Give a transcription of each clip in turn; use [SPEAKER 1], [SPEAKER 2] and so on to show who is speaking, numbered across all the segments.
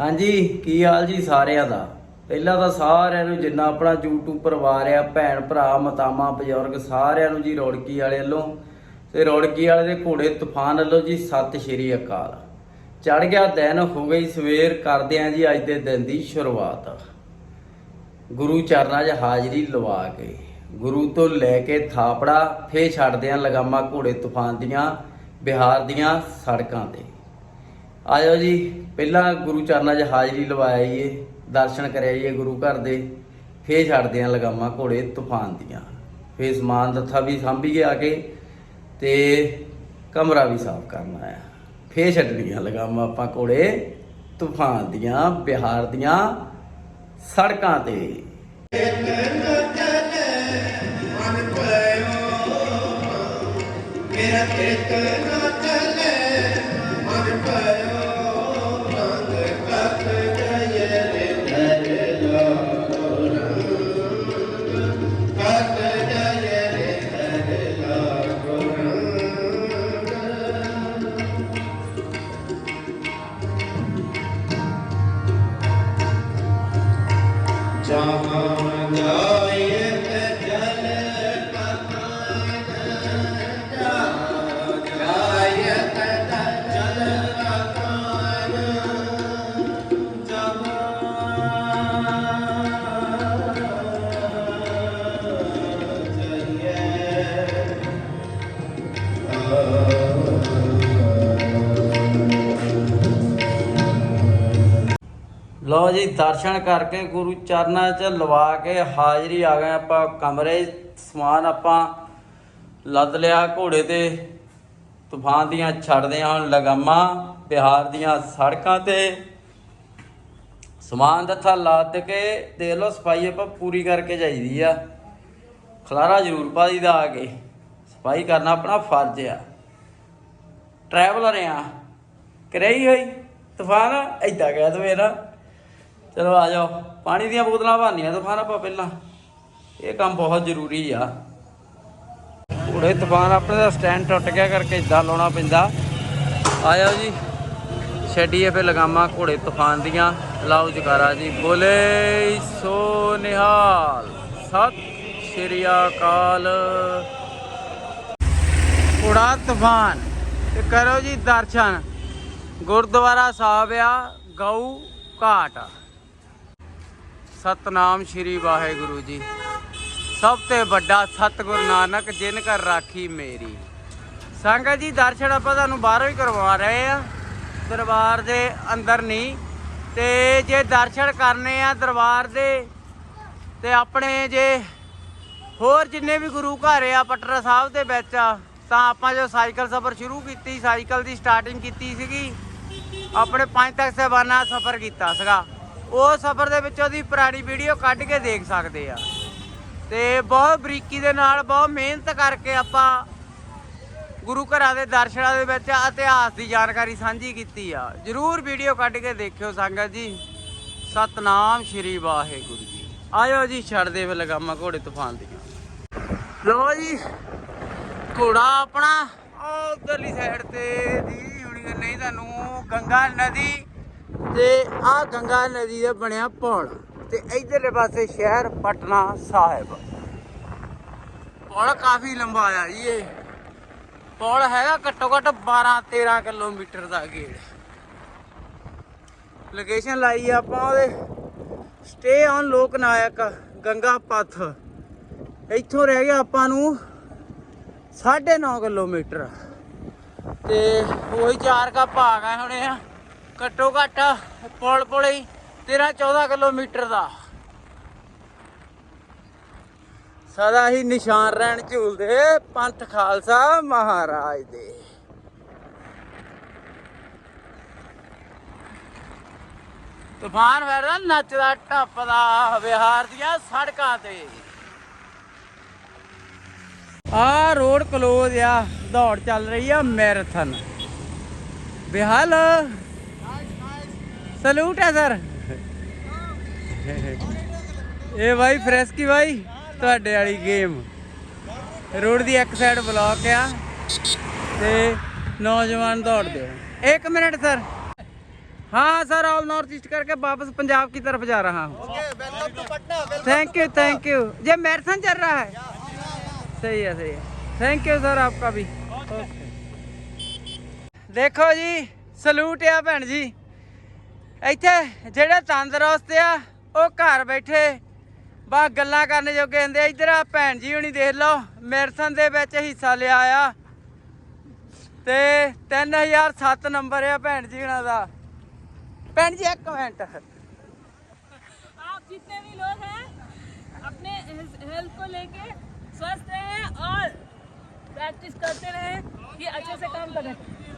[SPEAKER 1] ਹਾਂਜੀ, ਕੀ ਹਾਲ ਜੀ ਸਾਰਿਆਂ ਦਾ? ਪਹਿਲਾਂ ਤਾਂ ਸਾਰਿਆਂ ਨੂੰ ਜਿੰਨਾ ਆਪਣਾ YouTube ਪਰਿਵਾਰ ਆ, ਭੈਣ ਭਰਾ ਮਤਾਮਾ ਬਜ਼ੁਰਗ, ਸਾਰਿਆਂ ਨੂੰ ਜੀ ਰੌੜਕੀ ਵਾਲੇ ਵੱਲੋਂ ਤੇ ਰੌੜਕੀ ਵਾਲੇ ਦੇ ਘੋੜੇ ਤੂਫਾਨ ਵੱਲੋਂ ਜੀ ਸਤਿ ਸ਼੍ਰੀ ਅਕਾਲ। ਚੜ ਗਿਆ ਦਿਨ, ਹੋ ਗਈ ਸਵੇਰ, ਕਰਦੇ ਆਂ ਜੀ ਅੱਜ ਦੇ ਦਿਨ ਦੀ ਸ਼ੁਰੂਆਤ। ਗੁਰੂ ਚਰਨਾਂ 'ਚ ਹਾਜ਼ਰੀ ਲਵਾ ਕੇ, ਗੁਰੂ ਤੋਂ ਲੈ ਕੇ ਥਾਪੜਾ, ਫੇਰ ਛੱਡਦੇ ਆਂ ਲਗਾਮਾ ਘੋੜੇ ਤੂਫਾਨ ਦੀਆਂ, ਬਿਹਾਰ ਦੀਆਂ ਸੜਕਾਂ ਤੇ। ਆਇਓ ਜੀ, ਪਹਿਲਾਂ ਗੁਰੂ ਚਰਨਾਂ 'ਚ ਹਾਜ਼ਰੀ ਲਵਾਈਏ ਦਰਸ਼ਨ ਕਰਾਈਏ ਗੁਰੂ ਘਰ ਦੇ। ਫੇਰ ਛੱਡਦੇ ਆਂ ਲਗਾਮਾਂ ਘੋੜੇ ਤੂਫਾਨ ਦੀਆਂ। ਫੇਰ ਸਮਾਨ ਦੱਥਾ ਵੀ ਸਾਂਭੀਏ ਆ ਕੇ ਤੇ ਕਮਰਾ ਵੀ ਸਾਫ਼ ਕਰਨਾ ਆ ਫੇਰ ਛੱਡਣੀਆਂ ਲਗਾਮਾਂ ਆਪਾਂ ਘੋੜੇ ਤੂਫਾਨ ਦੀਆਂ, ਬਿਹਾਰ ਦੀਆਂ ਸੜਕਾਂ ਤੇ।
[SPEAKER 2] ਮੇਰਾ ਚਿੱਤ ਨਾ
[SPEAKER 1] ਲਓ ਜੀ, ਦਰਸ਼ਨ ਕਰਕੇ ਗੁਰੂ ਚਰਨਾਂ 'ਚ ਲਵਾ ਕੇ ਹਾਜ਼ਰੀ ਆ ਗਏ ਆਪਾਂ, ਕਮਰੇ ਸਮਾਨ ਆਪਾਂ ਲੱਦ ਲਿਆ, ਘੋੜੇ ਤੇ ਤੂਫਾਨ ਦੀਆਂ ਛੱਡਦੇ ਹਾਂ ਹੁਣ ਲਗਾਮਾਂ, ਬਿਹਾਰ ਦੀਆਂ ਸੜਕਾਂ ਤੇ। ਸਮਾਨ ਦੱਥਾ ਲੱਦ ਕੇ ਦੇਖ ਲਓ, ਸਫ਼ਾਈ ਆਪਾਂ ਪੂਰੀ ਕਰਕੇ ਜਾਈਦੀ ਆ। ਖਲਾਰਾ ਜ਼ਰੂਰ ਪਾ ਦਾ ਆ ਕੇ। ਸਫ਼ਾਈ ਕਰਨਾ ਆਪਣਾ ਫਰਜ਼ ਆ। ਟਰੈਵਲਰ ਆ। ਕਰਈ ਹੋਈ ਤੂਫਾਨ ਐਦਾਂ ਕਹਿ ਦੋ ਮੇਰਾ ਚਲੋ ਆ ਜਾਓ। ਪਾਣੀ ਦੀਆਂ ਬੋਤਲਾਂ ਭਰਨੀਆਂ ਤੂਫਾਨ ਆਪਾਂ ਪਹਿਲਾਂ। ਇਹ ਕੰਮ ਬਹੁਤ ਜ਼ਰੂਰੀ ਆ। ਘੋੜੇ ਤੂਫਾਨ ਆਪਣੇ ਦਾ ਸਟੈਂਡ ਟੁੱਟ ਗਿਆ ਕਰਕੇ ਇਦਾਂ ਲਾਉਣਾ ਪੈਂਦਾ। ਆ ਜਾਓ ਜੀ। ਛੱਡੀਏ ਫੇ ਲਗਾਮਾਂ ਘੋੜੇ ਤੂਫਾਨ ਦੀਆਂ। ਲਾਓ ਜਕਾਰਾ ਜੀ। ਬੋਲੇ ਸੋ ਨਿਹਾਲ। ਸਤਿ ਸ਼੍ਰੀ ਅਕਾਲ। ਘੋੜਾ ਤੂਫਾਨ। ਤੇ ਕਰੋ ਜੀ ਦਰਸ਼ਨ। ਗੁਰਦੁਆਰਾ ਸਾਹਿਬ ਆ, ਗਊ ਘਾਟ। ਸਤਨਾਮ ਸ਼੍ਰੀ ਵਾਹਿਗੁਰੂ ਜੀ। ਸਭ ਤੋਂ ਵੱਡਾ ਸਤਿਗੁਰ ਨਾਨਕ, ਜਿਨ ਕਰ ਰਾਖੀ ਮੇਰੀ। ਸੰਗਤ ਜੀ, ਦਰਸ਼ਨ ਆਪਾਂ ਤੁਹਾਨੂੰ ਬਾਹਰੋਂ ਹੀ ਕਰਵਾ ਰਹੇ ਆ। ਦਰਬਾਰ ਦੇ ਅੰਦਰ ਨਹੀਂ। ਤੇ ਜੇ ਦਰਸ਼ਨ ਕਰਨੇ ਆ ਦਰਬਾਰ ਦੇ, ਤੇ ਆਪਣੇ ਜੇ ਹੋਰ ਜਿੰਨੇ ਵੀ ਗੁਰੂ ਘਰ ਆ ਪਟਰਾ ਸਾਹਿਬ ਦੇ ਵਿੱਚ ਆ, ਤਾਂ ਆਪਾਂ ਜੋ ਸਾਈਕਲ ਸਫ਼ਰ ਸ਼ੁਰੂ ਕੀਤੀ, ਸਾਈਕਲ ਦੀ ਸਟਾਰਟਿੰਗ ਕੀਤੀ ਸੀਗੀ। ਆਪਣੇ ਪੰਜ ਤੱਕ ਸਹਿਬਾਨਾ ਸਫ਼ਰ ਕੀਤਾ ਸੀਗਾ। ਉਹ ਸਫ਼ਰ ਦੇ ਵਿੱਚ ਉਹਦੀ ਪੁਰਾਣੀ ਵੀਡੀਓ ਕੱਢ ਕੇ ਦੇਖ ਸਕਦੇ ਆ। ਤੇ ਬਹੁਤ ਬਰੀਕੀ ਦੇ ਨਾਲ, ਬਹੁਤ ਮਿਹਨਤ ਕਰਕੇ ਆਪਾਂ ਗੁਰੂ ਘਰਾਂ ਦੇ ਦਰਸ਼ਨਾਂ ਦੇ ਵਿੱਚ ਇਤਿਹਾਸ ਦੀ ਜਾਣਕਾਰੀ ਸਾਂਝੀ ਕੀਤੀ ਆ। ਜਰੂਰ ਵੀਡੀਓ ਕੱਢ ਕੇ ਦੇਖਿਓ ਸੰਗਤ ਜੀ। ਸਤਨਾਮ ਸ਼੍ਰੀ ਵਾਹਿਗੁਰੂ ਜੀ। ਆਇਓ ਜੀ, ਛੱਡ ਦੇ ਫਿਰ ਲਗਾਮਾ ਘੋੜੇ ਤੂਫਾਨ ਦੀਆਂ। ਲੋ ਜੀ, ਘੋੜਾ ਆਪਣਾ। ਉਹ ਉਧਰਲੀ ਸਾਈਡ ਤੇ ਦੀ ਹੁਣੀ ਨਹੀਂ, ਤੁਹਾਨੂੰ ਗੰਗਾ ਨਦੀ ਤੇ ਆ ਗੰਗਾ ਨਦੀ ਦਾ ਬਣਿਆ ਪੁਲ ਤੇ ਇਧਰਲੇ ਪਾਸੇ ਸ਼ਹਿਰ ਪਟਨਾ ਸਾਹਿਬ। ਪੁਲ ਕਾਫੀ ਲੰਬਾ ਆ ਜੀ ਇਹ। ਪੁਲ ਹੈਗਾ ਘੱਟੋ ਘੱਟ 12 13 ਕਿਲੋਮੀਟਰ ਦਾ ਗੇੜ। ਲੋਕੇਸ਼ਨ ਲਾਈ ਆਪਾਂ ਉਹਦੇ। ਸਟੇ ਔਨ ਲੋਕ ਨਾਇਕ ਗੰਗਾ ਪਥ। ਇੱਥੋਂ ਰਹਿ ਗਿਆ ਆਪਾਂ ਨੂੰ 9.5 ਕਿਲੋਮੀਟਰ। ਤੇ ਉਹੀ ਚਾਰ ਕਾ ਭਾਗ ਆ ਹੁਣੇ ਆ। ਘੱਟੋ ਘੱਟ ਪੁਲ ਪੁਲ ਹੀ 13 14 ਕਿਲੋਮੀਟਰ ਦਾ। ਸਦਾ ਹੀ ਨਿਸ਼ਾਨ ਰਹਿਣ ਝੂਲਦੇ ਪੰਥ ਖਾਲਸਾ ਮਹਾਰਾਜ ਦੇ। ਤੂਫਾਨ ਵਰਦਾ ਨੱਚਦਾ, ਟੱਪਦਾ ਬਿਹਾਰ ਦੀਆਂ ਸੜਕਾਂ ਤੇ। ਆ ਰੋਡ ਕਲੋਜ਼ ਆ, ਦੌੜ ਚੱਲ ਰਹੀ ਆ ਮੈਰਾਥਨ। ਬਿਹਾਲ ਸਲੂਟ ਹੈ ਸਰ ਇਹ ਭਾਈ ਫਰੈਸਕੀ ਭਾਈ ਤੁਹਾਡੇ ਵਾਲੀ ਗੇਮ ਰੋਡ ਦੀ ਇੱਕ ਸਾਈਡ ਬਲੌਕ ਆ ਤੇ ਨੌਜਵਾਨ ਦੌੜਦੇ ਆ ਇੱਕ ਮਿੰਟ ਸਰ हाँ सर ऑल नॉर्थ ईस्ट करके वापस पंजाब की तरफ जा रहा हूँ थैंक यू थैंक यू ये मैराथन चल रहा है सही है सही है थैंक यू सर आपका भी ਦੇਖੋ ਜੀ ਸਲੂਟ ਆ ਭੈਣ ਜੀ ਇੱਥੇ ਜਿਹੜੇ ਤੰਦਰੁਸਤ ਆ ਉਹ ਘਰ ਬੈਠੇ ਬਾ ਗੱਲਾਂ ਕਰਨ ਜੋਗੇ ਹੁੰਦੇ ਆ। ਇੱਧਰ ਆ ਭੈਣ ਜੀ ਹੁਣੀ ਦੇਖ ਲਓ ਮੈਰਾਥਨ ਦੇ ਵਿੱਚ ਹਿੱਸਾ ਲਿਆ ਆ ਤੇ 3007 ਨੰਬਰ ਆ ਭੈਣ ਜੀ ਹੁਣਾਂ ਦਾ ਭੈਣ ਜੀ ਇੱਕ ਮਿੰਟ
[SPEAKER 3] आप जितने भी लोग हैं अपने हेल्थ को लेके स्वस्थ रहें और प्रैक्टिस करते रहें कि अच्छे से काम करें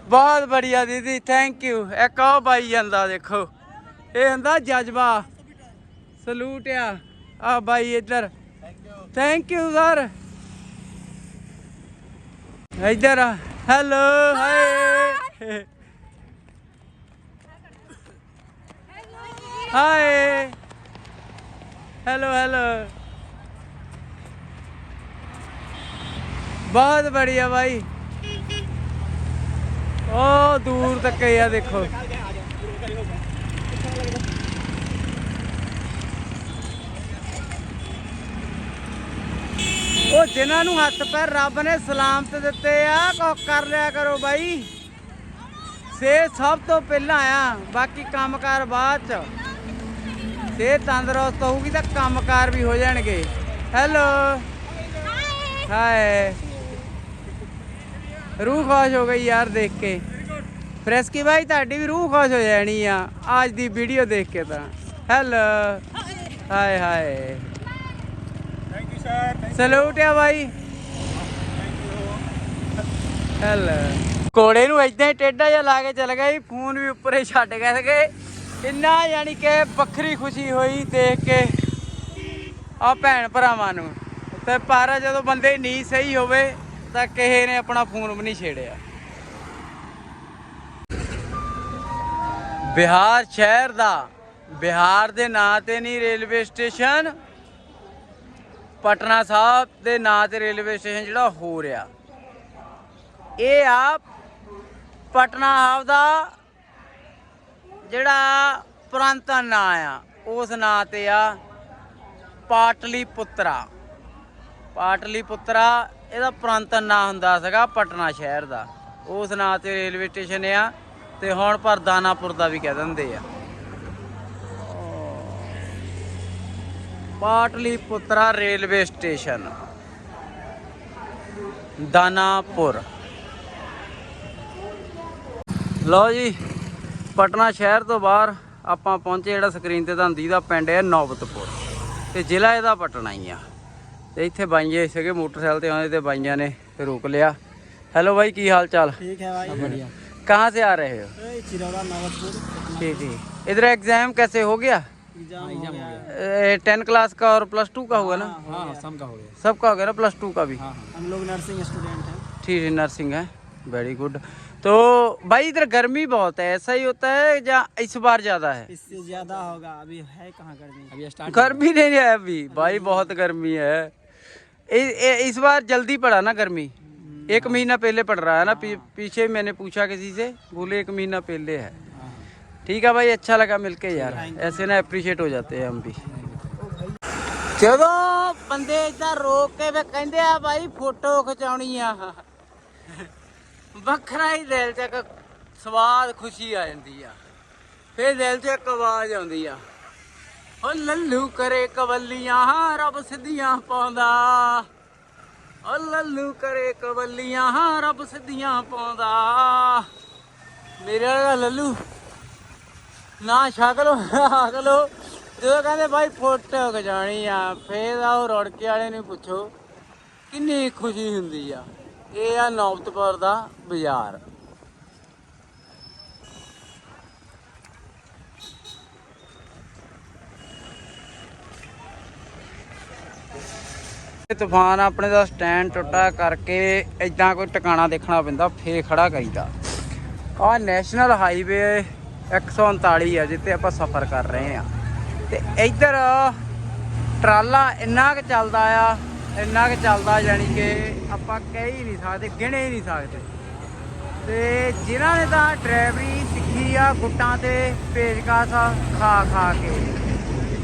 [SPEAKER 1] ਬਹੁਤ ਬੜੀਆ ਦੀਦੀ ਥੈਂਕ ਯੂ ਇੱਕ ਉਹ ਬਾਈ ਜਾਂਦਾ ਦੇਖੋ ਇਹ ਹੁੰਦਾ ਜਜ਼ਬਾ। ਸਲੂਟ ਆ। ਆ ਬਾਈ ਇੱਧਰ। ਥੈਂਕ ਯੂ ਸਰ ਇੱਧਰ hello hi hi hello hello ਬਹੁਤ ਬੜੀਆ ਬਾਈ। ਉਹ ਦੂਰ ਤੱਕ ਹੀ ਆ, ਦੇਖੋ। ਉਹ ਜਿਨ੍ਹਾਂ ਨੂੰ ਹੱਥ ਪੈਰ ਰੱਬ ਨੇ ਸਲਾਮਤ ਦਿੱਤੇ ਆ ਕੋ ਕਰ ਲਿਆ ਕਰੋ ਬਾਈ। ਸਿਹਤ ਸਭ ਤੋਂ ਪਹਿਲਾਂ ਆ, ਬਾਕੀ ਕੰਮਕਾਰ ਬਾਅਦ ਚ। ਸਿਹਤ ਤੰਦਰੁਸਤ ਹੋਊਗੀ ਤਾਂ ਕੰਮਕਾਰ ਵੀ ਹੋ ਜਾਣਗੇ। ਹੈਲੋ। ਹਾਏ। ਰੂਹ ਖੁਸ਼ ਹੋ ਗਈ ਯਾਰ ਦੇਖ ਕੇ। ਫਰੈਸਕੀ ਭਾਈ ਤੁਹਾਡੀ ਵੀ ਰੂਹ ਖੁਸ਼ ਹੋ ਜਾਣੀ ਆ ਅੱਜ ਦੀ ਵੀਡੀਓ ਦੇਖ ਕੇ ਤਾਂ। ਹੈਲੋ ਹਾਏ ਹਾਏ।
[SPEAKER 4] ਥੈਂਕ ਯੂ ਸਰ
[SPEAKER 1] ਸਲੂਟ ਆ ਭਾਈ ਹੈਲੋ ਕੋੜੇ ਨੂੰ ਏਦਾਂ ਹੀ ਟੇਡਾ ਜਿਹਾ ਲਾ ਕੇ ਚਲ ਗਏ ਫੋਨ ਵੀ ਉੱਪਰ ਹੀ ਛੱਡ ਗਏ। ਸੀਗੇ ਇੰਨਾ ਯਾਨੀ ਕਿ ਵੱਖਰੀ ਖੁਸ਼ੀ ਹੋਈ ਦੇਖ ਕੇ ਆ ਭੈਣ ਭਰਾਵਾਂ ਨੂੰ। ਤੇ ਪਰ ਜਦੋਂ ਬੰਦੇ ਨਹੀਂ ਸਹੀ ਹੋਵੇ ਤਾਂ ਕਿਸੇ ਨੇ ਆਪਣਾ ਫੋਨ ਵੀ ਨਹੀਂ ਛੇੜਿਆ। ਬਿਹਾਰ ਸ਼ਹਿਰ ਦਾ, ਬਿਹਾਰ ਦੇ ਨਾਂ ਤੇ ਨਹੀਂ ਰੇਲਵੇ ਸਟੇਸ਼ਨ, ਪਟਨਾ ਸਾਹਿਬ ਦੇ ਨਾਂ ਤੇ ਰੇਲਵੇ ਸਟੇਸ਼ਨ ਜਿਹੜਾ ਹੋ ਰਿਹਾ। ਇਹ ਆ ਪਟਨਾ ਸਾਹਿਬ ਦਾ ਜਿਹੜਾ ਪੁਰਾਤਨ ਨਾਂ ਆ, ਉਸ ਨਾਂ ਤੇ ਆ ਪਾਟਲੀ ਪੁੱਤਰਾ ਪਾਟਲੀ ਪੁੱਤਰਾ ਇਹਦਾ ਪੁਰਾਤਨ ਨਾਂ ਹੁੰਦਾ ਸੀਗਾ ਪਟਨਾ ਸ਼ਹਿਰ ਦਾ। ਉਸ ਨਾਂ ਤੇ ਰੇਲਵੇ ਸਟੇਸ਼ਨ ਆ। ਤੇ ਹੁਣ ਪਰ ਦਾਨਾਪੁਰ ਦਾ ਵੀ ਕਹਿ ਦਿੰਦੇ ਆ। ਪਾਟਲੀ ਪੁੱਤਰਾ ਰੇਲਵੇ ਸਟੇਸ਼ਨ। ਦਾਨਾਪੁਰ। ਲਓ ਜੀ ਪਟਨਾ ਸ਼ਹਿਰ ਤੋਂ ਬਾਹਰ ਆਪਾਂ ਪਹੁੰਚੇ ਜਿਹੜਾ ਸਕਰੀਨ ਤੇ ਤੁਹਾਨੂੰ ਦਾ ਪਿੰਡ ਹੈ ਨੌਬਤਪੁਰ। ਤੇ ਜ਼ਿਲ੍ਹਾ ਇਹਦਾ ਪਟਨਾ ਹੀ ਆ। ਤੇ ਇੱਥੇ ਬਾਈਏ ਸੀਗੇ ਮੋਟਰਸਾਈਕਲ ਤੇ ਆਉਂਦੇ ਤੇ ਬਾਈਆਂ ਨੇ ਰੋਕ ਲਿਆ। ਹੈਲੋ ਬਾਈ ਕੀ ਹਾਲ ਚਾਲ?
[SPEAKER 4] ਠੀਕ ਹੈ ਬਾਈ। ਵਧੀਆ।
[SPEAKER 1] कहाँ से आ रहे हो? ठीक ठीक इधर एग्ज़ाम कैसे हो गया?
[SPEAKER 4] एग्ज़ाम हो गया।
[SPEAKER 1] टेन क्लास का और प्लस टू का हुआ ना?
[SPEAKER 4] हाँ सब का हो गया।
[SPEAKER 1] सबका हो गया ना प्लस टू का भी?
[SPEAKER 4] हाँ हम लोग नर्सिंग स्टूडेंट हैं।
[SPEAKER 1] ठीक है नर्सिंग है। वेरी गुड तो भाई इधर गर्मी बहुत है। ऐसा ही होता है या इस बार ज़्यादा है?
[SPEAKER 4] इससे ज़्यादा होगा। अभी है कहाँ गर्मी? अभी
[SPEAKER 1] गर्मी नहीं है अभी। भाई बहुत गर्मी है। इस बार जल्दी पड़ा ना गर्मी? एक महीना पहले पड़ रहा है ना पी, पीछे मैंने पूछा किसी से बोले एक महीना पहले है ठीक है भाई अच्छा लगा मिलके यार ऐसे ना अप्रिशिएट हो जाते हैं हम भी ਜਦੋਂ ਬੰਦੇ ਇਦਾਂ ਰੋਕ ਕੇ ਵੇ ਕਹਿੰਦੇ ਆ ਭਾਈ ਫੋਟੋ ਖਿਚਾਉਣੀ ਆ ਵੱਖਰਾ ਹੀ ਦਿਲ 'ਚ ਇੱਕ ਸਵਾਦ ਖੁਸ਼ੀ ਆ ਜਾਂਦੀ ਆ ਫੇਰ ਦਿਲ 'ਚ ਇੱਕ ਆਵਾਜ਼ ਆਉਂਦੀ ਆ ਓ ਲੱਲੂ ਕਰੇ ਕਵੱਲੀਆਂ ਰੱਬ ਸਿੱਧੀਆਂ ਪਾਉਂਦਾ ਓ ਲੱਲੂ ਕਰੇ ਕਵੱਲੀਆਂ, ਰੱਬ ਸਿੱਧੀਆਂ ਪਾਉਂਦਾ। ਮੇਰੇ ਲੱਲੂ ਨਾ ਸ਼ਕਲ ਆਗਲੋ ਜਦੋਂ ਕਹਿੰਦੇ ਭਾਈ ਫੋਟੋ ਖਿਚਾਣੀ ਆ, ਫੇਰ ਆਓ ਰੜਕੇ ਵਾਲੇ ਨੂੰ ਪੁੱਛੋ, ਕਿੰਨੀ ਖੁਸ਼ੀ ਹੁੰਦੀ ਆ। ਇਹ ਆ ਨੌਬਤਪੁਰ ਦਾ ਬਾਜ਼ਾਰ। ਤੂਫਾਨ ਆਪਣੇ ਦਾ ਸਟੈਂਡ ਟੁੱਟਾ ਕਰਕੇ ਇਦਾਂ ਕੋਈ ਟਿਕਾਣਾ ਦੇਖਣਾ ਪੈਂਦਾ, ਫੇਰ ਖੜਾ ਕਰੀਦਾ। ਆ ਨੈਸ਼ਨਲ ਹਾਈਵੇ 139 ਆ ਜਿੱਤੇ ਆਪਾਂ ਸਫ਼ਰ ਕਰ ਰਹੇ ਆ। ਤੇ ਇੱਧਰ ਟਰਾਲਾ ਇੰਨਾ ਕੁ ਚੱਲਦਾ ਆ, ਇੰਨਾ ਕੁ ਚੱਲਦਾ ਯਾਨੀ ਕਿ ਆਪਾਂ ਕਹਿ ਹੀ ਨਹੀਂ ਸਕਦੇ, ਗਿਣੇ ਹੀ ਨਹੀਂ ਸਕਦੇ। ਤੇ ਜਿਨ੍ਹਾਂ ਨੇ ਤਾਂ ਡਰਾਈਵਰੀ ਸਿੱਖੀ ਆ, ਗੁੱਟਾਂ ਤੇ ਪੇਚਕਸ ਖਾ ਖਾ ਕੇ,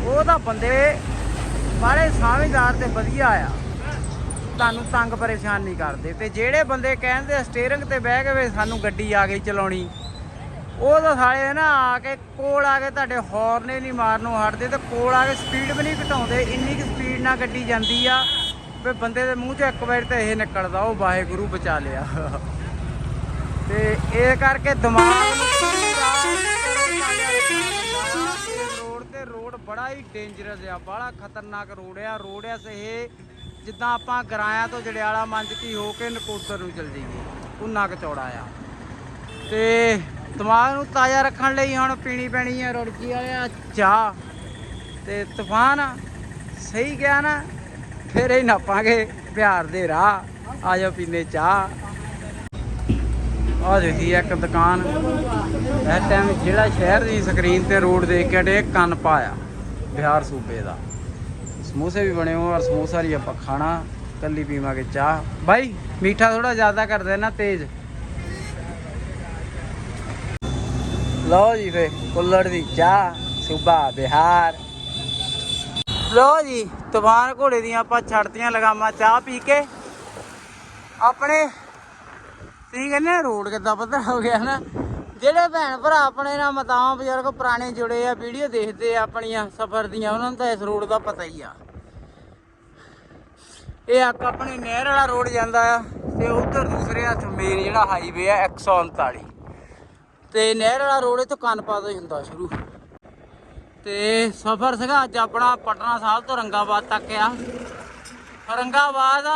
[SPEAKER 1] ਉਹ ਤਾਂ ਬੰਦੇ ਬਾਰੇ ਸਮਝਦਾਰ ਤੇ ਵਧੀਆ ਆ। ਤੁਹਾਨੂੰ ਤੰਗ ਪਰੇਸ਼ਾਨ ਨਹੀਂ ਕਰਦੇ। ਤੇ ਜਿਹੜੇ ਬੰਦੇ ਕਹਿੰਦੇ ਸਟੀਅਰਿੰਗ ਤੇ ਬਹਿ ਕੇ ਵੀ ਸਾਨੂੰ ਗੱਡੀ ਆ ਗਈ ਚਲਾਉਣੀ, ਉਹ ਤਾਂ ਸਾਲੇ ਨਾ ਆ ਕੇ ਕੋਲ ਆ ਕੇ ਤੁਹਾਡੇ ਹੌਰਨ ਹੀ ਨਹੀਂ ਮਾਰਨੋਂ ਹਟਦੇ ਤੇ ਕੋਲ ਆ ਕੇ ਸਪੀਡ ਵੀ ਨਹੀਂ ਘਟਾਉਂਦੇ, ਇੰਨੀ ਕੁ ਸਪੀਡ ਨਾਲ ਗੱਡੀ ਜਾਂਦੀ ਆ, ਵੀ ਬੰਦੇ ਦੇ ਮੂੰਹ 'ਚ ਇੱਕ ਵਾਰ ਤੇ ਇਹ ਨਿਕਲਦਾ, ਉਹ ਵਾਹਿਗੁਰੂ ਬਚਾ ਲਿਆ। ਤੇ ਇਹ ਕਰਕੇ ਦਿਮਾਗ ਨੂੰ ਤੇ ਰੋਡ ਬੜਾ ਹੀ ਡੇਂਜਰਸ ਆ ਬੜਾ ਖਤਰਨਾਕ ਰੋਡ ਆ। ਰੋਡ ਆ ਇਹ ਜਿੱਦਾਂ ਆਪਾਂ ਗਰਾਇਆ ਤੋਂ ਜੜਿਆਲਾ ਮੰਜਕੀ ਹੋ ਕੇ ਨਕੋਦਰ ਨੂੰ ਚਲ ਜਾਈਏ, ਉਨਾ ਕੁ ਚੌੜਾ ਆ। ਤੇ ਦਿਮਾਗ ਨੂੰ ਤਾਜ਼ਾ ਰੱਖਣ ਲਈ ਹੁਣ ਪੀਣੀ ਪੈਣੀ ਆ ਰੁੜਕੀ ਵਾਲਿਆ ਚਾਹ। ਤੇ ਤੂਫਾਨ ਸਹੀ ਗਿਆ ਨਾ, ਫਿਰ ਹੀ ਨਾਪਾਂਗੇ ਪਿਆਰ ਦੇ ਰਾਹ। ਆ ਜਾਓ ਪੀਨੇ ਚਾਹ। ਆ ਦੇਖੀ ਇੱਕ ਦੁਕਾਨ। ਇਸ ਟਾਈਮ ਜਿਹੜਾ ਸ਼ਹਿਰ ਦੀ ਸਕਰੀਨ ਤੇ ਰੋਡ ਦੇਖ ਕੇ ਡੇ, ਕੰਨ ਪਾਇਆ ਬਿਹਾਰ ਸੂਬੇ ਦਾ। ਸਮੋਸੇ ਵੀ ਬਣੇ ਹੋ ਔਰ ਸਮੋਸਾ ਹੀ ਆਪਾਂ ਖਾਣਾ, ਕੱਲੀ ਪੀਵਾਂਗੇ ਚਾਹ। ਬਾਈ, ਮੀਠਾ ਥੋੜਾ ਜ਼ਿਆਦਾ ਕਰ ਦੇਣਾ ਤੇਜ਼। ਲਓ ਜੀ ਫੇ, ਕੁੱਲੜ ਦੀ ਚਾਹ, ਸੂਬਾ ਬਿਹਾਰ। ਲਓ ਜੀ, ਤੂਫਾਨ ਘੋੜੇ ਦੀਆਂ ਆਪਾਂ ਛੱਡਤੀਆਂ ਲਗਾਮਾਂ ਚਾਹ ਪੀ ਕੇ। ਆਪਣੇ ਤੁਸੀਂ ਕਹਿੰਦੇ ਰੋਡ ਕਿੱਦਾਂ ਪੱਧਰ ਹੋ ਗਿਆ ਨਾ? ਜਿਹੜੇ ਭੈਣ ਭਰਾ ਆਪਣੇ ਨਾਲ ਮਤਾਵਾਂ ਬਜ਼ੁਰਗ ਪੁਰਾਣੇ ਜੁੜੇ ਆ, ਵੀਡੀਓ ਦੇਖਦੇ ਆ ਆਪਣੀਆਂ ਸਫ਼ਰ ਦੀਆਂ, ਉਹਨਾਂ ਨੂੰ ਤਾਂ ਇਸ ਰੋਡ ਦਾ ਪਤਾ ਹੀ ਆ। ਇਹ ਆ ਆਪਣੇ ਨਹਿਰ ਵਾਲਾ ਰੋਡ ਜਾਂਦਾ ਆ ਤੇ ਉਧਰ ਦੂਸਰੇ ਹੱਥ ਮੇਨ ਜਿਹੜਾ ਹਾਈਵੇ ਆ 139 ਤੇ ਨਹਿਰ ਵਾਲਾ ਰੋਡ ਇਹ ਇੱਥੋਂ ਕਨਪਾ ਤੋਂ ਹੀ ਹੁੰਦਾ ਸ਼ੁਰੂ। ਤੇ ਸਫ਼ਰ ਸੀਗਾ ਅੱਜ ਆਪਣਾ ਪਟਨਾ ਸਾਹਿਬ ਤੋਂ ਰੰਗਾਬਾਦ ਤੱਕ ਆ। ਰੰਗਾਬਾਦ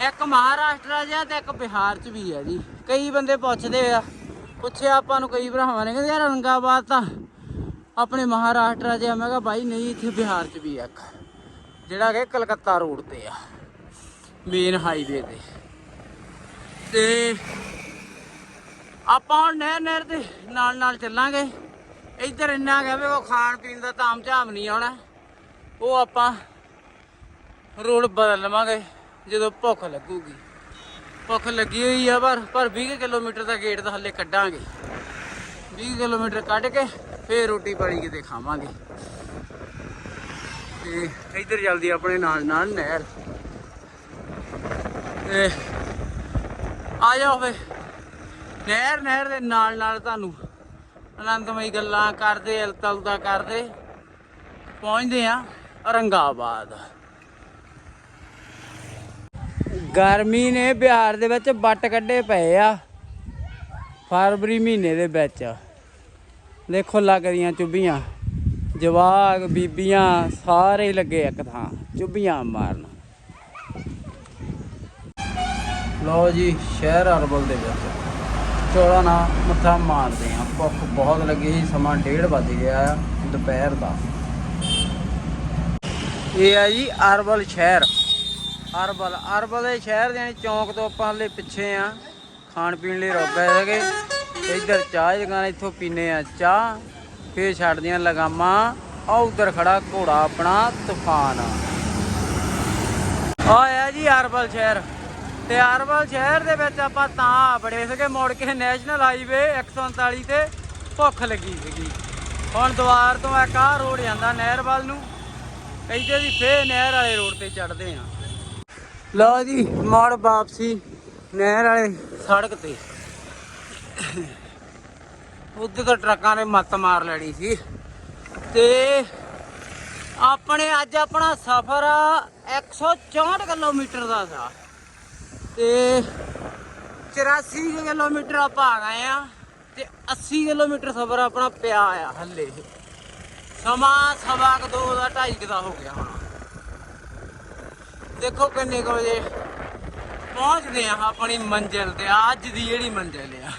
[SPEAKER 1] ਇੱਕ ਮਹਾਰਾਸ਼ਟਰ ਜਿਹਾ ਤੇ ਇੱਕ ਬਿਹਾਰ ਚ ਵੀ ਆ ਜੀ। ਕਈ ਬੰਦੇ ਪੁੱਛਦੇ ਆ, ਪੁੱਛਿਆ ਆਪਾਂ ਨੂੰ ਕਈ ਭਰਾਵਾਂ ਨੇ, ਕਹਿੰਦੇ ਯਾਰ ਰੰਗਾਬਾਦ ਤਾਂ ਆਪਣੇ ਮਹਾਰਾਸ਼ਟਰ ਜਿਹਾ। ਮੈਂ ਕਿਹਾ ਬਾਈ ਨਹੀਂ, ਇੱਥੇ ਬਿਹਾਰ ਚ ਵੀ ਆ ਇੱਕ, ਜਿਹੜਾ ਕਿ ਕਲਕੱਤਾ ਰੋਡ ਤੇ ਆ ਮੇਨ ਹਾਈਵੇ ਤੇ। ਤੇ ਆਪਾਂ ਹੁਣ ਨਹਿਰ ਨਹਿਰ ਦੇ ਨਾਲ ਨਾਲ ਚੱਲਾਂਗੇ। ਇੱਧਰ ਇੰਨਾ ਕਿ ਵੀ ਕੋ ਖਾਣ ਪੀਣ ਦਾ ਤਾਮ ਝਾਮ ਨਹੀਂ ਆਉਣਾ। ਉਹ ਆਪਾਂ ਰੋਡ ਬਦਲ ਲਵਾਂਗੇ। ਜਦੋਂ ਭੁੱਖ ਲੱਗੂਗੀ। ਭੁੱਖ ਲੱਗੀ ਹੋਈ ਆ ਪਰ ਪਰ 20 ਕਿਲੋਮੀਟਰ ਦਾ ਗੇਟ ਤਾਂ ਹੱਲੇ ਕੱਢਾਂਗੇ। 20 ਕਿਲੋਮੀਟਰ ਕੱਢ ਕੇ ਫੇਰ ਰੋਟੀ ਪਾਣੀ ਕਿਤੇ ਖਾਵਾਂਗੇ। ਤੇ ਇੱਧਰ ਜਲਦੀ ਆਪਣੇ ਨਾਲ ਨਾਲ ਨਹਿਰ। ਤੇ ਆ ਜਾਓ ਫੇ। ਨਹਿਰ ਨਹਿਰ ਦੇ ਨਾਲ ਨਾਲ ਤੁਹਾਨੂੰ ਆਨੰਦਮਈ ਗੱਲਾਂ ਕਰਦੇ ਇਲਤਲਦਾ ਕਰਦੇ। ਪਹੁੰਚਦੇ ਆ ਔਰੰਗਾਬਾਦ। ਗਰਮੀ ਨੇ ਬਿਹਾਰ ਦੇ ਵਿੱਚ ਵੱਟ ਕੱਢੇ ਪਏ ਆ, ਫਰਵਰੀ ਮਹੀਨੇ ਦੇ ਵਿੱਚ। ਦੇਖੋ ਲੱਗਦੀਆਂ ਚੁੱਭੀਆਂ, ਜਵਾਗ ਬੀਬੀਆਂ ਸਾਰੇ ਲੱਗੇ ਇੱਕ ਥਾਂ, ਚੁੱਭੀਆਂ ਮਾਰਨ। ਲਓ ਜੀ, ਸ਼ਹਿਰ ਅਰਬਲ ਦੇ ਵਿੱਚ। ਚੋਲਾ ਨਾ ਮੱਥਾ ਮਾਰਦੇ ਆ ਭੁੱਖ ਬਹੁਤ ਲੱਗੀ ਸੀ ਸਮਾਂ 1:30 ਵੱਜ ਗਿਆ ਆ, ਦੁਪਹਿਰ ਦਾ। ਇਹ ਆ ਜੀ ਅਰਬਲ ਸ਼ਹਿਰ। ਅਰਬਲ ਅਰਬਲ ਦੇ ਸ਼ਹਿਰ ਦੇ ਚੌਂਕ ਤੋਂ ਆਪਾਂ ਹਲੇ ਪਿੱਛੇ ਆ। ਖਾਣ ਪੀਣ ਲਈ ਰੁਕ ਗਏ ਹੈਗੇ ਇੱਧਰ ਚਾਹ ਦੁਕਾਨ ਇੱਥੋਂ ਪੀਨੇ ਆ। ਚਾਹ ਫੇਰ ਛੱਡਦੀਆਂ ਲਗਾਮਾਂ। ਆ ਉਧਰ ਖੜਾ ਘੋੜਾ ਆਪਣਾ ਤੂਫਾਨ। ਆਇਆ ਜੀ ਅਰਬਲ ਸ਼ਹਿਰ। ਤੇ ਅਰਬਲ ਸ਼ਹਿਰ ਦੇ ਵਿੱਚ ਆਪਾਂ ਤਾਂ ਬੜੇ ਸੀਗੇ। ਮੁੜ ਕੇ ਨੈਸ਼ਨਲ ਹਾਈਵੇ 139 ਤੇ ਭੁੱਖ ਲੱਗੀ ਸੀਗੀ। ਹੁਣ ਦੁਆਰ ਤੋਂ ਇੱਕ ਆਹ ਰੋਡ ਜਾਂਦਾ ਨਹਿਰ ਵੱਲ ਨੂੰ। ਕਹਿੰਦੇ ਦੀ ਫੇਰ ਨਹਿਰ ਵਾਲੇ ਰੋਡ ਤੇ ਚੜਦੇ ਆ। ਲਓ ਜੀ ਮੋੜ ਵਾਪਸੀ, ਨਹਿਰ ਵਾਲੇ ਸੜਕ ਤੇ। ਉੱਧਰ ਤਾਂ ਟਰੱਕਾਂ ਨੇ ਮੱਤ ਮਾਰ ਲੈਣੀ ਸੀ। ਤੇ ਆਪਣੇ ਅੱਜ ਆਪਣਾ ਸਫ਼ਰ ਆ 164 ਕਿਲੋਮੀਟਰ ਦਾ ਸੀ। ਤੇ 84 ਕਿਲੋਮੀਟਰ ਆਪਾਂ ਆ ਗਏ ਆ ਤੇ 80 ਕਿਲੋਮੀਟਰ ਸਫ਼ਰ ਆਪਣਾ ਪਿਆ ਆ ਹੱਲੇ। ਸਮਾਂ ਸਵਾ ਕੁ ਦੋ ਦਾ, ਢਾਈ ਕੁ ਦਾ ਹੋ ਗਿਆ ਹੁਣ। ਦੇਖੋ ਕਿੰਨੇ ਕੁ ਵਜੇ ਪਹੁੰਚਦੇ ਆ ਆਪਣੀ ਮੰਜ਼ਿਲ ਤੇ, ਅੱਜ ਦੀ ਜਿਹੜੀ ਮੰਜ਼ਿਲ ਆ।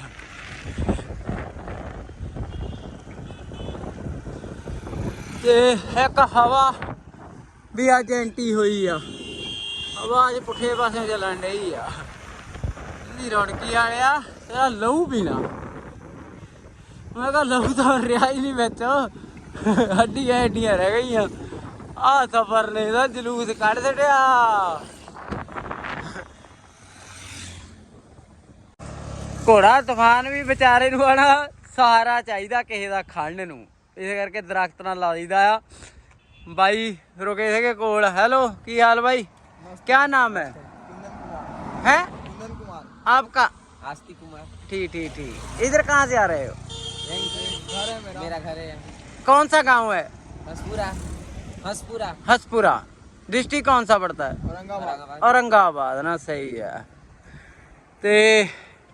[SPEAKER 1] ਤੇ ਇੱਕ ਹਵਾ ਵੀ ਅੱਜ ਐਂਟੀ ਹੋਈ ਆ। ਹਵਾ ਅੱਜ ਪੁੱਠੇ ਪਾਸੇ ਚੱਲਣ ਡਈ ਆ। ਇਹਦੀ ਰੌਣਕੀ ਵਾਲਿਆ ਤੇਰਾ ਲਹੂ ਪੀਣਾ। ਮੈਂ ਕਿਹਾ ਲਹੂ ਤਾਂ ਰਿਹਾ ਹੀ ਨਹੀਂ ਵਿੱਚ, ਹੱਡੀਆਂ ਹੱਡੀਆਂ ਰਹਿ ਗਈਆਂ। ਆ ਸਫਰ ਨੇ ਦਾ ਜਲੂਸ ਕੱਢ ਛੜਿਆ ਘੋੜਾ ਤੂਫਾਨ ਵੀ ਵਿਚਾਰੇ ਨੂੰ ਆਣਾ ਸਹਾਰਾ ਚਾਹੀਦਾ ਕਿਸੇ ਦਾ ਖੜਨ ਨੂੰ ਇਸ ਕਰਕੇ ਦਰਖਤ ਨਾਲ ਲਾ ਦਈਦਾ ਆ ਬਾਈ ਰੁਕੇ ਸੀਗੇ ਕੋਲ ਹੈਲੋ ਕੀ ਹਾਲ ਬਾਈ ਕੀ ਨਾਮ ਹੈ है
[SPEAKER 4] कुंदन कुमार
[SPEAKER 1] आपका
[SPEAKER 4] आस्ती कुमार
[SPEAKER 1] ठीक ठीक ठीक इधर कहाँ से आ रहे हो
[SPEAKER 4] यहीं से घर है मेरा मेरा घर है
[SPEAKER 1] कौन सा गांव है
[SPEAKER 4] हंसपुरा हंसपुरा
[SPEAKER 1] हसपुरा डिस्ट्रिक्ट कौन सा पड़ता है
[SPEAKER 4] औरंगाबाद
[SPEAKER 1] औरंगाबाद ना सही है ਤੇ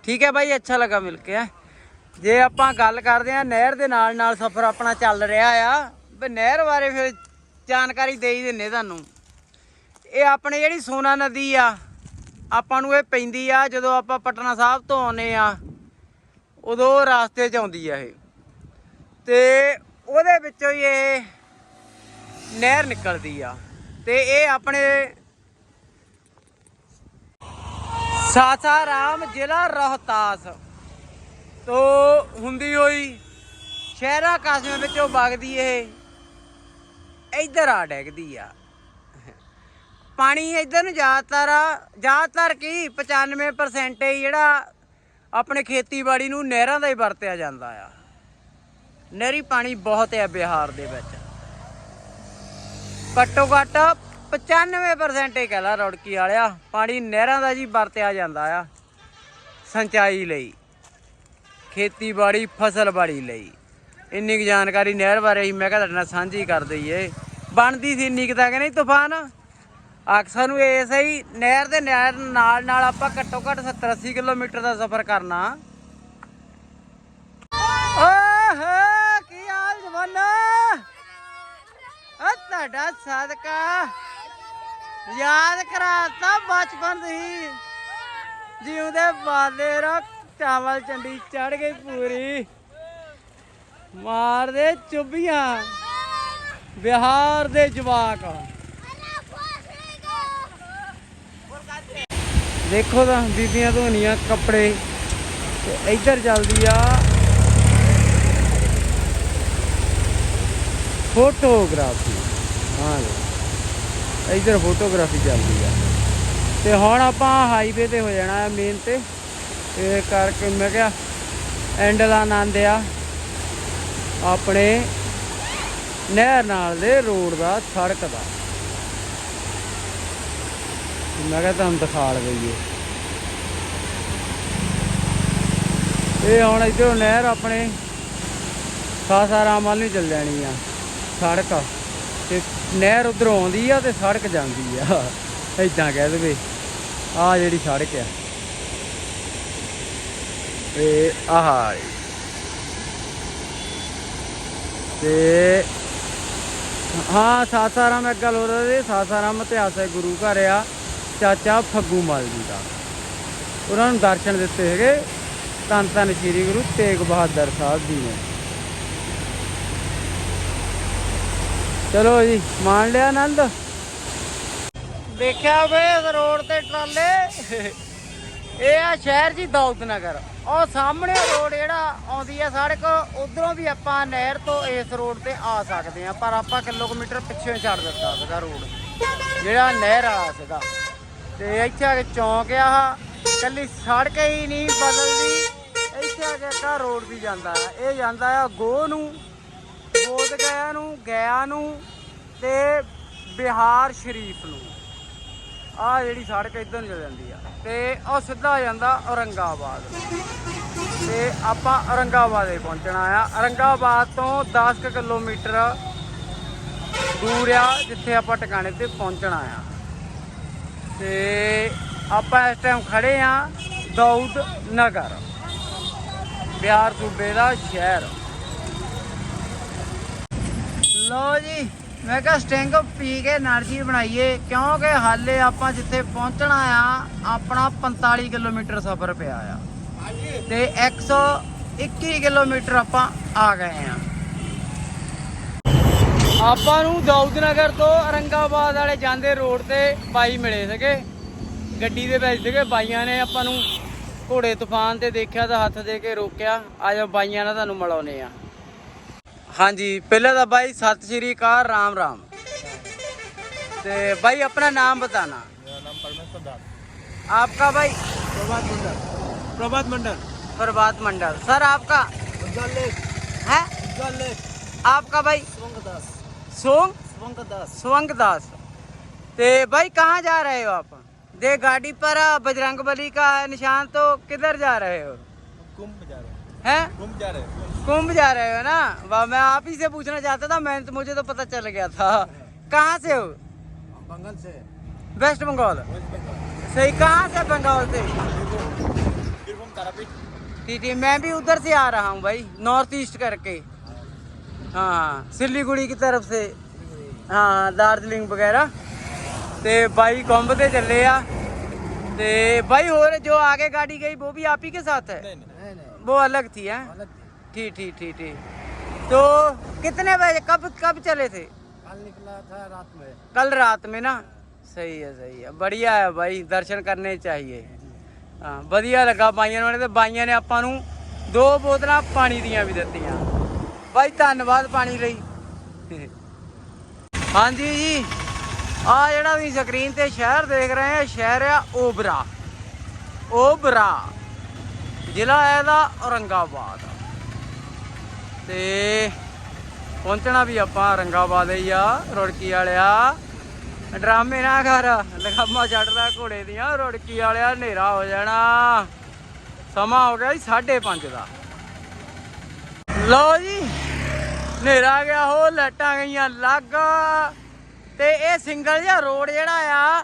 [SPEAKER 1] ਠੀਕ ਹੈ ਬਾਈ ਅੱਛਾ ਲੱਗਾ ਮਿਲ ਕੇ ਹੈਂ। ਜੇ ਆਪਾਂ ਗੱਲ ਕਰਦੇ ਆ ਨਹਿਰ ਦੇ ਨਾਲ ਨਾਲ ਸਫ਼ਰ ਆਪਣਾ ਚੱਲ ਰਿਹਾ ਆ ਵੀ ਨਹਿਰ ਬਾਰੇ ਫਿਰ ਜਾਣਕਾਰੀ ਦੇ ਹੀ ਦਿੰਨੇ ਤੁਹਾਨੂੰ ਇਹ ਆਪਣੇ ਜਿਹੜੀ ਸੋਨਾ ਨਦੀ ਆ ਆਪਾਂ ਨੂੰ ਇਹ ਪੈਂਦੀ ਆ ਜਦੋਂ ਆਪਾਂ ਪਟਨਾ ਸਾਹਿਬ ਤੋਂ ਆਉਨੇ ਆ ਉਦੋਂ ਰਾਸਤੇ 'ਚ ਆਉਂਦੀ ਆ ਇਹ ਤੇ ਉਹਦੇ ਵਿੱਚੋਂ ਹੀ ਇਹ ਨਹਿਰ ਨਿਕਲਦੀ ਆ। ਤੇ ਇਹ ਆਪਣੇ ਸਾਸਾਰਾਮ ਜ਼ਿਲ੍ਹਾ ਰੋਹਤਾਸ ਤੋਂ ਹੁੰਦੀ ਹੋਈ ਸ਼ਹਿਰਾ ਕਾਸਮ ਵਿੱਚੋਂ ਵਗਦੀ ਇਹ। ਇੱਧਰ ਆ ਡੈਗਦੀ ਆ। ਪਾਣੀ ਇੱਧਰ ਨੂੰ ਜ਼ਿਆਦਾਤਰ ਜ਼ਿਆਦਾਤਰ ਕੀ 95% ਹੀ ਜਿਹੜਾ ਆਪਣੇ ਖੇਤੀਬਾੜੀ ਨੂੰ ਨਹਿਰਾਂ ਦਾ ਹੀ ਵਰਤਿਆ ਜਾਂਦਾ ਆ। ਨਹਿਰੀ ਪਾਣੀ ਬਹੁਤ ਹੈ ਬਿਹਾਰ ਦੇ ਵਿੱਚ। ਘੱਟੋ ਘੱਟ 95% ਹੀ ਕਹਿ ਲਾ ਰੌੜਕੀ ਵਾਲਿਆ। ਪਾਣੀ ਨਹਿਰਾਂ ਦਾ ਜੀ ਵਰਤਿਆ ਜਾਂਦਾ ਆ ਸਿੰਚਾਈ ਲਈ, ਖੇਤੀਬਾੜੀ, ਫਸਲਬਾੜੀ ਲਈ। ਇੰਨੀ ਕੁ ਜਾਣਕਾਰੀ ਨਹਿਰ ਬਾਰੇ ਹੀ ਮੈਂ ਕਿਹਾ ਤੁਹਾਡੇ ਨਾਲ ਸਾਂਝੀ ਕਰ ਦਈਏ। ਬਣਦੀ ਸੀ ਇੰਨੀ ਕੁ ਤਾਂ ਕਹਿੰਦੇ ਤੂਫਾਨ। ਅਕਸਰ ਨੂੰ ਐਸੇ ਹੀ ਨਹਿਰ ਦੇ ਨਹਿਰ ਨਾਲ ਨਾਲ ਆਪਾਂ ਘੱਟੋ ਘੱਟ 70 80 ਕਿਲੋਮੀਟਰ ਦਾ ਸਫ਼ਰ ਕਰਨਾ। ਓਹੋ ਕੀ ਹਾਲ ਜਵਾਨਾ? ਆ ਤੁਹਾਡਾ ਸਦਕਾ ਯਾਦ ਕਰਾਤਾ ਬਚਪਨ ਦੀ ਜਿਉਂਦੇ ਬਾਲੇ ਰ ਚਾਵਲ ਚੰਡੀ ਚੜ ਗਈ ਪੂਰੀ। ਮਾਰਦੇ ਚੁੱਭੀਆਂ ਬਿਹਾਰ ਦੇ ਜਵਾਕ। ਦੇਖੋ ਤਾਂ, ਬੀਬੀਆਂ ਧੋਣੀਆਂ ਕੱਪੜੇ, ਤੇ ਇੱਧਰ ਚੱਲਦੀ ਆ। ਫੋਟੋਗ੍ਰਾਫੀ। ਹਾਂ। ਜੀ ਇੱਧਰ ਫੋਟੋਗ੍ਰਾਫੀ ਚੱਲਦੀ ਆ। ਤੇ ਹੁਣ ਆਪਾਂ ਹਾਈਵੇ ਤੇ ਹੋ ਜਾਣਾ ਹੈ ਮੇਨ ਤੇ। ਇਹ ਕਰਕੇ ਮੈਂ ਕਿਹਾ ਐਂਡ ਆਨੰਦ ਆ। ਆਪਣੇ ਨਹਿਰ ਨਾਲ ਦੇ ਰੋਡ ਦਾ ਸੜਕ ਦਾ। ਮੈਂ ਕਿਹਾ ਤੁਹਾਨੂੰ ਦਿਖਾ ਲਈਏ। ਇਹ ਹੁਣ ਇੱਧਰੋਂ ਨਹਿਰ ਆਪਣੇ ਸਾਸਾਰਾਮ ਵੱਲ ਨੂੰ ਚੱਲ ਜਾਣੀ ਆ। ਸੜਕ ਤੇ ਨਹਿਰ ਉਧਰੋਂ ਆਉਂਦੀ ਆ ਤੇ ਸੜਕ ਜਾਂਦੀ ਆ। ਏਦਾਂ ਕਹਿ ਦੇਵੇ। ਆ ਜਿਹੜੀ ਸੜਕ ਆ। ਤੇ ਆਹ ਤੇ ਹਾਂ, ਸਾਸਾਰਾਮ ਇੱਕ ਗੱਲ ਹੋ ਰਹੀ ਸਾਸਾਰਾਮ ਇਤਿਹਾਸਕ ਗੁਰੂ ਘਰ ਆ। ਚਾਚਾ ਫੱਗੂ ਮਲ ਜੀ ਦਾ। ਉਹਨਾਂ ਨੂੰ ਦਰਸ਼ਨ ਦਿੱਤੇ ਹੈਗੇ। ਧੰਨ ਧੰਨ ਸ੍ਰੀ ਗੁਰੂ ਤੇਗ ਬਹਾਦਰ ਸਾਹਿਬ ਜੀ ਨੇ। ਚਲੋ ਜੀ, ਮਾਣ ਲਿਆ ਆਨੰਦ। ਦੇਖਿਆ ਵੇ ਰੋਡ ਤੇ ਟਰਾਲੇ। ਇਹ ਆ ਸ਼ਹਿਰ ਜੀ ਦੌਲਤ ਨਗਰ ਉਹ ਸਾਹਮਣੇ ਰੋਡ ਜਿਹੜਾ ਆਉਂਦੀ ਆ ਸੜਕ ਉਧਰੋਂ ਵੀ ਆਪਾਂ ਨਹਿਰ ਤੋਂ ਇਸ ਰੋਡ ਤੇ ਆ ਸਕਦੇ ਆ, ਪਰ ਆਪਾਂ ਕਿਲੋਮੀਟਰ ਪਿੱਛੇ ਛੱਡ ਦਿੱਤਾ ਸੀਗਾ ਰੋਡ। ਜਿਹੜਾ ਨਹਿਰ ਵਾਲਾ ਸੀਗਾ। ਤੇ ਇੱਥੇ ਆ ਕੇ ਚੌਂਕ ਆ ਕੱਲੀ ਸੜਕ ਹੀ ਨਹੀਂ ਬਦਲਦੀ। ਇੱਥੇ ਆ ਕੇ ਇੱਕ ਰੋਡ ਵੀ ਜਾਂਦਾ ਇਹ ਜਾਂਦਾ ਆ ਗੋ ਨੂੰ। ਬੋਧ ਗਿਆ ਨੂੰ ਗਿਆ ਨੂੰ ਤੇ ਬਿਹਾਰ ਸ਼ਰੀਫ ਨੂੰ। ਆ ਜਿਹੜੀ ਸੜਕ ਇੱਧਰ ਨੂੰ ਚਲ ਜਾਂਦੀ ਆ। ਤੇ ਉਹ ਸਿੱਧਾ ਜਾਂਦਾ ਔਰੰਗਾਬਾਦ ਤੇ ਆਪਾਂ ਔਰੰਗਾਬਾਦ ਹੀ ਪਹੁੰਚਣਾ ਆ। ਔਰੰਗਾਬਾਦ ਤੋਂ 10 ਕੁ ਕਿਲੋਮੀਟਰ ਦੂਰ ਆ, ਜਿੱਥੇ ਆਪਾਂ ਟਿਕਾਣੇ ਤੇ ਪਹੁੰਚਣਾ ਆ। ਤੇ ਆਪਾਂ ਇਸ ਟਾਈਮ ਖੜੇ ਆ ਦੌਦ ਨਗਰ। ਬਿਹਾਰ ਸੂਬੇ ਦਾ ਸ਼ਹਿਰ। ਲਓ ਜੀ, ਮੈਂ ਕਿਹਾ ਸਟਿੰਗ ਪੀ ਕੇ એનર્ਜੀ ਬਣਾਈਏ, ਕਿਉਂਕਿ ਹਾਲੇ ਆਪਾਂ ਜਿੱਥੇ ਪਹੁੰਚਣਾ ਆ, ਆਪਣਾ 45 ਕਿਲੋਮੀਟਰ ਸਫ਼ਰ ਪਿਆ ਆ। ਤੇ 121 ਕਿਲੋਮੀਟਰ ਆਪਾਂ ਆ ਗਏ ਆ। ਆਪਾਂ ਨੂੰ ਦਾਊਦ ਨਗਰ ਤੋਂ ਅਰੰਗਾਬਾਦ ਵਾਲੇ ਜਾਂਦੇ ਰੋਡ ਤੇ ਬਾਈ ਮਿਲੇ ਸੀਗੇ। ਗੱਡੀ ਦੇ ਵਿੱਚ ਸੀਗੇ, ਬਾਈਆਂ ਨੇ ਆਪਾਂ ਨੂੰ ਘੋੜੇ ਤੂਫਾਨ ਤੇ ਦੇਖਿਆ ਤਾਂ ਹੱਥ ਦੇ ਕੇ ਰੋਕਿਆ। ਆ ਬਾਈਆਂ ਨਾਲ ਤੁਹਾਨੂੰ ਮਿਲਾਉਨੇ ਆ। ਹਾਂਜੀ ਪਹਿਲਾਂ ਤਾਂ ਬਾਈ ਸਤਿ ਸ਼੍ਰੀ ਅਕਾਲ ਰਾਮ ਰਾਮ ਤੇ भाई अपना नाम बताना
[SPEAKER 4] मेरा नाम परमेश्वर दास
[SPEAKER 1] आपका भाई
[SPEAKER 4] प्रभात मंडल प्रभात मंडल
[SPEAKER 1] प्रभात मंडल सर आपका
[SPEAKER 4] उज्जवल लेक
[SPEAKER 1] है
[SPEAKER 4] उज्जवल लेक
[SPEAKER 1] आपका भाई
[SPEAKER 4] स्वंग दास
[SPEAKER 1] सोंग
[SPEAKER 4] स्वंग दास
[SPEAKER 1] स्वंग दास ते भाई कहाँ जा रहे हो आप देख गाड़ी पर बजरंग बली का है निशान तो किधर जा रहे हो
[SPEAKER 4] कुंभ जा रहे हैं
[SPEAKER 1] हैं
[SPEAKER 4] कुंभ जा रहे हैं
[SPEAKER 1] कुंभ जा रहे हो ना वाह मैं आप ही से पूछना चाहता था मैं तो मुझे तो पता चल गया था कहाँ से हो
[SPEAKER 4] बंगाल से
[SPEAKER 1] वेस्ट बंगाल
[SPEAKER 4] वेस्ट बंगाल
[SPEAKER 1] सही कहाँ से बंगाल से
[SPEAKER 4] बीरभूम तारापीठ
[SPEAKER 1] ठीक ठीक मैं भी उधर से आ रहा हूँ भाई नॉर्थ ईस्ट करके हाँ सिलीगुड़ी की तरफ से हाँ दार्जिलिंग वगैरह ਤੇ ਬਾਈ ਕੁੰਭ ਤੇ ਚੱਲੇ ਆ ਤੇ ਬਾਈ ਹੋਰ ਜੋ आगे गाड़ी गई वो भी आप ही के साथ है
[SPEAKER 4] नहीं नहीं नहीं
[SPEAKER 1] वो अलग थी हैं
[SPEAKER 4] अलग थी
[SPEAKER 1] ठीक ठीक ठीक ठीक तो कितने बजे कब कब चले थे
[SPEAKER 4] कल निकला था रात में
[SPEAKER 1] कल रात में ना सही है सही है बढ़िया है भाई दर्शन करने चाहिए ਹਾਂ ਵਧੀਆ ਲੱਗਾ ਬਾਈਆਂ ਨੂੰ ਤੇ ਬਾਈਆਂ ਨੇ ਆਪਾਂ ਨੂੰ ਦੋ ਬੋਤਲਾਂ ਪਾਣੀ ਦੀਆਂ ਵੀ ਦਿੱਤੀਆਂ ਬਾਈ ਧੰਨਵਾਦ ਪਾਣੀ ਲਈ ਹਾਂਜੀ ਜੀ ਆ ਜਿਹੜਾ ਤੁਸੀਂ ਸਕਰੀਨ ਤੇ ਸ਼ਹਿਰ ਦੇਖ ਰਹੇ ਆ ਸ਼ਹਿਰ ਆ ਓਬਰਾ ਓਬਰਾ ਜ਼ਿਲ੍ਹਾ ਹੈ ਇਹਦਾ ਔਰੰਗਾਬਾਦ ਤੇ ਪਹੁੰਚਣਾ ਵੀ ਆਪਾਂ ਔਰੰਗਾਬਾਦ ਹੀ ਆ, ਰੁੜਕੀ ਵਾਲਿਆ। ਡਰਾਮੇ ਨਾ ਕਰ, ਲਗਾਮਾ ਛੱਡਦਾ ਘੋੜੇ ਦੀਆਂ, ਰੁੜਕੀ ਵਾਲਿਆ ਹਨੇਰਾ ਹੋ ਜਾਣਾ। ਸਮਾਂ ਹੋ ਗਿਆ ਜੀ 5:30 ਦਾ। ਲਓ ਜੀ, ਹਨੇਰਾ ਗਿਆ ਹੋ ਲਾਈਟਾਂ ਗਈਆਂ ਲੱਗ। ਤੇ ਇਹ ਸਿੰਗਲ ਜਿਹਾ ਰੋਡ ਜਿਹੜਾ ਆ,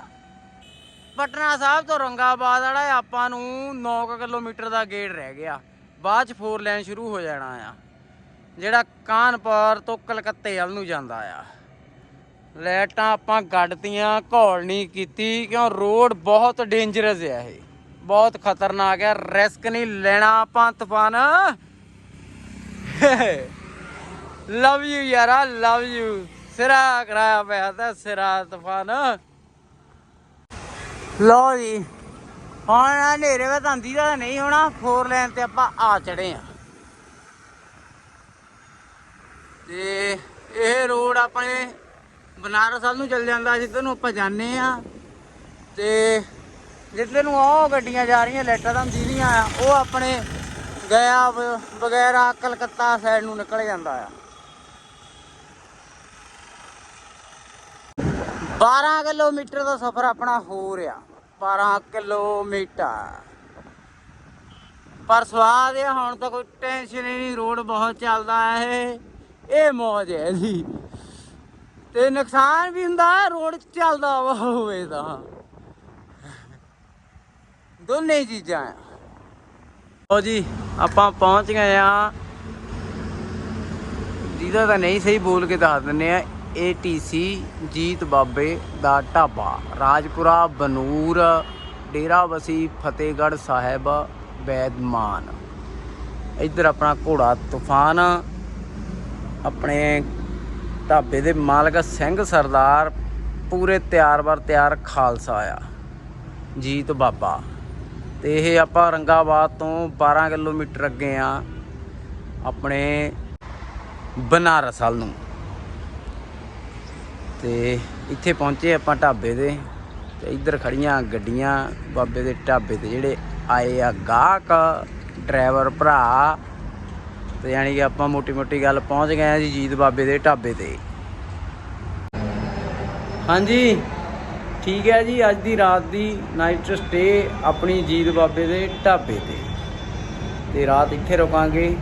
[SPEAKER 1] ਪਟਨਾ ਸਾਹਿਬ ਤੋਂ ਰੰਗਾਬਾਦ ਵਾਲਾ ਆਪਾਂ ਨੂੰ 9 ਕਿਲੋਮੀਟਰ ਦਾ ਗੇਟ ਰਹਿ ਗਿਆ। ਬਾਅਦ ਚ 4 ਲਾਈਨ ਸ਼ੁਰੂ ਹੋ ਜਾਣਾ ਆ। ਜਿਹੜਾ ਕਾਨਪੁਰ ਤੋਂ ਕਲਕੱਤੇ ਵੱਲ ਨੂੰ ਜਾਂਦਾ ਆ। ਲਾਈਟਾਂ ਆਪਾਂ ਗੱਡਤੀਆਂ, ਘੋਲ ਨਹੀਂ ਕੀਤੀ, ਕਿਉਂ ਰੋਡ ਬਹੁਤ ਡੇਂਜਰਸ ਆ ਇਹ। ਬਹੁਤ ਖਤਰਨਾਕ ਆ ਰਿਸਕ ਨਹੀਂ ਲੈਣਾ ਆਪਾਂ ਤੂਫਾਨ। ਲਵ ਯੂ ਯਾਰਾ ਲਵ ਯੂ ਸਿਰਾ ਕਰਾਇਆ ਪਿਆ ਤਾਂ ਸਿਰਾ ਤੂਫਾਨ। ਲੋ ਜੀ, ਹੁਣ ਹਨੇਰੇ ਵਿੱਚ ਆਂਦੀ ਦਾ ਨਹੀਂ ਹੋਣਾ, ਫੋਰ ਲਾਈਨ ਤੇ ਆਪਾਂ ਆ ਚੜੇ ਆ। ਤੇ ਇਹ ਰੋਡ ਆਪਣੇ ਬਨਾਰਸ ਵੱਲ ਨੂੰ ਚੱਲ ਜਾਂਦਾ, ਜਿੱਧਰ ਨੂੰ ਆਪਾਂ ਜਾਂਦੇ ਆ। ਤੇ ਜਿੱਧਰ ਨੂੰ ਉਹ ਗੱਡੀਆਂ ਜਾ ਰਹੀਆਂ ਲਾਈਟਾਂ ਤਾਂ ਦੀਦੀਆਂ ਆ, ਉਹ ਆਪਣੇ ਗਿਆ ਵਗੈਰਾ ਕਲਕੱਤਾ ਸਾਈਡ ਨੂੰ ਨਿਕਲ ਜਾਂਦਾ ਆ। 12 ਕਿਲੋਮੀਟਰ ਦਾ ਸਫ਼ਰ ਆਪਣਾ ਹੋ ਰਿਹਾ 12 ਕਿਲੋਮੀਟਰ। ਪਰ ਸਵਾਦ ਆ, ਹੁਣ ਤਾਂ ਕੋਈ ਟੈਨਸ਼ਨ ਹੀ ਨਹੀਂ, ਰੋਡ ਬਹੁਤ ਚੱਲਦਾ ਹੈ ਇਹ ਮੌਜ ਹੈ ਜੀ। ਤੇ ਨੁਕਸਾਨ ਵੀ ਹੁੰਦਾ, ਰੋਡ ਚੱਲਦਾ ਵਾ ਹੋਵੇ ਤਾਂ। ਦੋਨੇ ਚੀਜ਼ਾਂ ਆ। ਲਓ ਜੀ, ਆਪਾਂ ਪਹੁੰਚ ਗਏ ਆ। ਜਿਹਦਾ ਤਾਂ ਨਹੀਂ ਸਹੀ ਬੋਲ ਕੇ ਦੱਸ ਦਿੰਨੇ ਆ ATC ਜੀਤ ਬਾਬੇ ਦਾ ਢਾਬਾ, ਰਾਜਪੁਰਾ, ਬਨੂਰ ਡੇਰਾ ਬਸੀ ਫਤਿਹਗੜ੍ਹ ਸਾਹਿਬ, ਵੈਦਮਾਨ। ਇੱਧਰ ਆਪਣਾ ਘੋੜਾ, ਤੂਫਾਨ। ਆਪਣੇ ਢਾਬੇ ਦੇ ਮਾਲਕ ਸਿੰਘ ਸਰਦਾਰ ਪੂਰੇ ਤਿਆਰ ਬਰ ਤਿਆਰ ਖਾਲਸਾ ਆ। ਜੀਤ ਬਾਬਾ। ਤੇ ਇਹ ਆਪਾਂ ਰੰਗਾਬਾਦ ਤੋਂ 12 ਕਿਲੋਮੀਟਰ ਅੱਗੇ ਆ ਆਪਣੇ ਬਨਾਰਸ ਵੱਲ ਨੂੰ। ਤੇ ਇੱਥੇ ਪਹੁੰਚੇ ਆਪਾਂ ਢਾਬੇ ਦੇ ਤੇ ਇੱਧਰ ਖੜੀਆਂ ਗੱਡੀਆਂ ਬਾਬੇ ਦੇ ਢਾਬੇ ਤੇ ਜਿਹੜੇ ਆਏ ਆ ਗਾਹਕ, ਡਰਾਈਵਰ ਭਰਾ ਤੇ ਯਾਨੀ ਕਿ ਆਪਾਂ ਮੋਟੀ ਮੋਟੀ ਗੱਲ ਪਹੁੰਚ ਗਏ ਆ ਜੀ ਜੀਤ ਬਾਬੇ ਦੇ ਢਾਬੇ ਤੇ। ਹਾਂਜੀ, ਠੀਕ ਹੈ ਜੀ, ਅੱਜ ਦੀ ਰਾਤ ਦੀ ਨਾਈਟ ਸਟੇ ਆਪਣੀ ਜੀਤ ਬਾਬੇ ਦੇ ਢਾਬੇ ਤੇ। ਤੇ ਰਾਤ ਇੱਥੇ ਰੁਕਾਂਗੇ,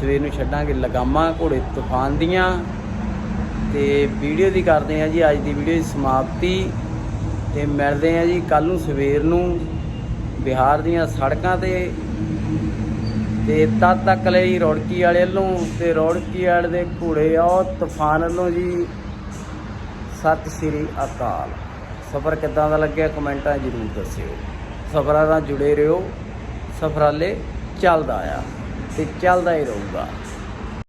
[SPEAKER 1] ਸਵੇਰ ਨੂੰ ਛੱਡਾਂਗੇ ਲਗਾਮਾਂ, ਘੋੜੇ ਤੂਫਾਨ ਦੀਆਂ। ਤੇ ਵੀਡੀਓ ਦੀ ਕਰਦੇ ਆ ਜੀ, ਅੱਜ ਦੀ ਵੀਡੀਓ ਦੀ ਸਮਾਪਤੀ। ਤੇ ਮਿਲਦੇ ਆ ਜੀ ਕੱਲ ਨੂੰ ਸਵੇਰ ਨੂੰ, ਬਿਹਾਰ ਦੀਆਂ ਸੜਕਾਂ ਤੇ ਤੇ ਤਦ ਤੱਕ ਲਈ ਰੌੜਕੀ ਵਾਲੇ ਵੱਲੋਂ ਤੇ ਰੌੜਕੀ ਵਾਲੇ ਦੇ ਘੋੜੇ ਆ ਤੂਫਾਨ ਵੱਲੋਂ ਜੀ। ਸਤਿ ਸ੍ਰੀ ਅਕਾਲ। ਸਫ਼ਰ ਕਿੱਦਾਂ ਦਾ ਲੱਗਿਆ ਕਮੈਂਟਾਂ ਜ਼ਰੂਰ ਦੱਸਿਓ। ਸਫ਼ਰਾਂ ਨਾਲ ਜੁੜੇ ਰਹੋ। ਸਫ਼ਰਾਲੇ ਚੱਲਦਾ ਆ ਤੇ ਚੱਲਦਾ ਹੀ ਰਹੂਗਾ।